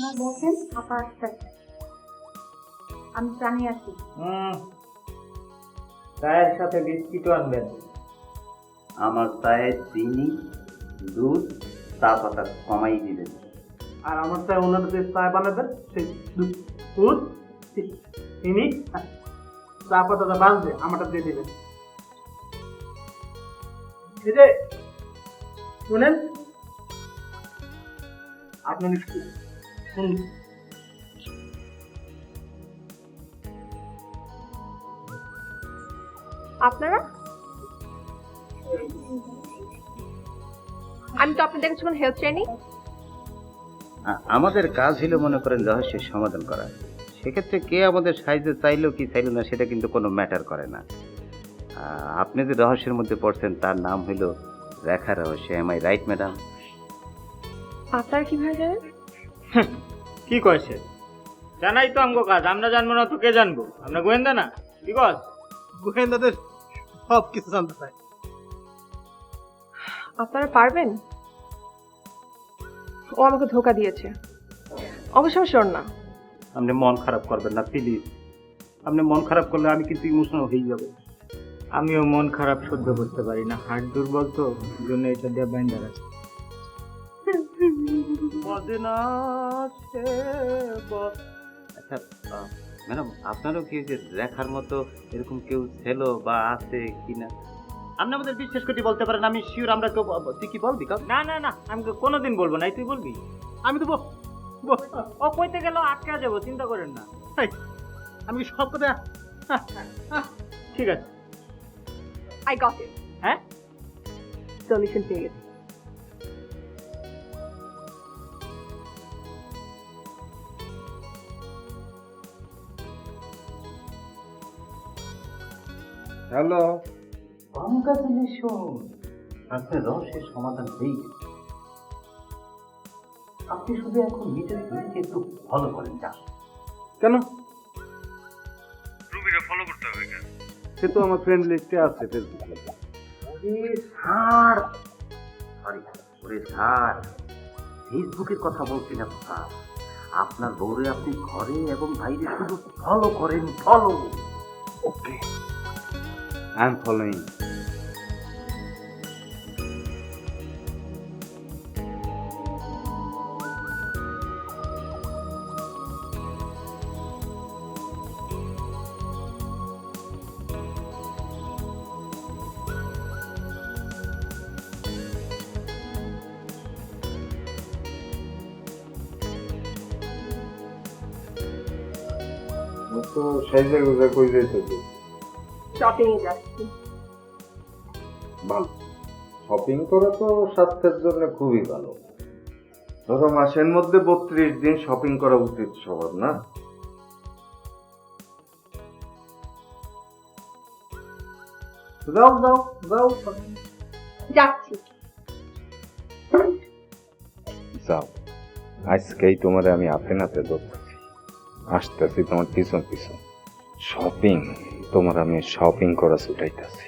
আপনার বলছেন, আপা আমি জানি আছি চায়ের সাথে আনবেন। আমার চিনি, দুধ, চা পাতা কমাই দিবেন। আর আমার চায় যে চা বানাবেন, সেই দুধ চিনি, চা পাতাটা বাঁচবে আমারটা দিয়ে দিবেন। শুনেন আপনার আপনারা? আমি তো আপনাদের কাছে হেল্প চাইনি। আমাদের কাজ হলো মনে করেন রহস্যের সমাধান করা। সেক্ষেত্রে কে আমাদের সাহায্য চাইলো কি চাইলো না সেটা কিন্তু কোনো ম্যাটার করে না। আপনি যে রহস্যের মধ্যে পড়ছেন তার নাম হলো রেখা রহস্য। এম আই রাইট ম্যাডাম আপনারা কীভাবে জানেন? কি কয়েছে জানাই তো আমগো কাজ আমরা জানব না তো কে জানব? আমরা গোয়েন্দা না? কি কস? গোয়েন্দাদের সব কিছু জানতে চাই। আপনারা পারবেন? ও আমাকে ধোকা দিয়েছে। অবশ্য শোন না। আপনি মন খারাপ করবেন না প্লিজ। আপনি মন খারাপ করলে আমি কিন্তু ইমোশনাল হয়ে যাব। আমিও মন খারাপ সহ্য করতে পারি না। হার্ট দুর্বল তো জন্য এটা দিয়ে বাইন্দা আছে। আচ্ছা ম্যাডাম আপনারও কি যে রেখার মতো এরকম কেউ ছিল বা আছে কিনা? আপনি আমাদের বিশ্বাস করতে বলতে পারেন আমি শিওর আমরা কেউ তুই কি বলবি না না না আমি তো কোনোদিন বলব না তুই বলবি? আমি তো ও কইতে গেল আটকা যাব চিন্তা করেন না। আমি কি সব কথা ঠিক আছে। আই গট ইট হ্যাঁ? সলিউশন পেয়ে গেছি। হ্যালো। কংগ্রাচুলেশন আপনার রহস্যের সমাধান হয়ে গেছে। আপনি শুধু এখন নিজের একটু ফলো করেন যা কেন? সে তো আমার ফ্রেন্ড লিস্টে আছে ফেসবুকে ওরে স্যার। সরি ওরে স্যার। ফেসবুকের কথা বলছি না স্যার। আপনার বউরে আপনি ঘরে এবং বাইরে শুধু ফলো করেন follow okay I am following তো সাইজে গুজে কই যাইতেছি শপিং এ যাচ্ছি। ভালো শপিং করা তো স্বাস্থ্যের জন্য খুবই ভালো। ধরো মাসের মধ্যে বত্রিশ দিন শপিং করা উচিত সবার না? যাও যাও যাও যাচ্ছি। যাও। আজকেই তোমার আমি হাতে নাতে ধরতেছি। আসতেছি তোমার পিছন পিছন। শপিং তোমার আমি শপিং করা ছুটাইতেছি।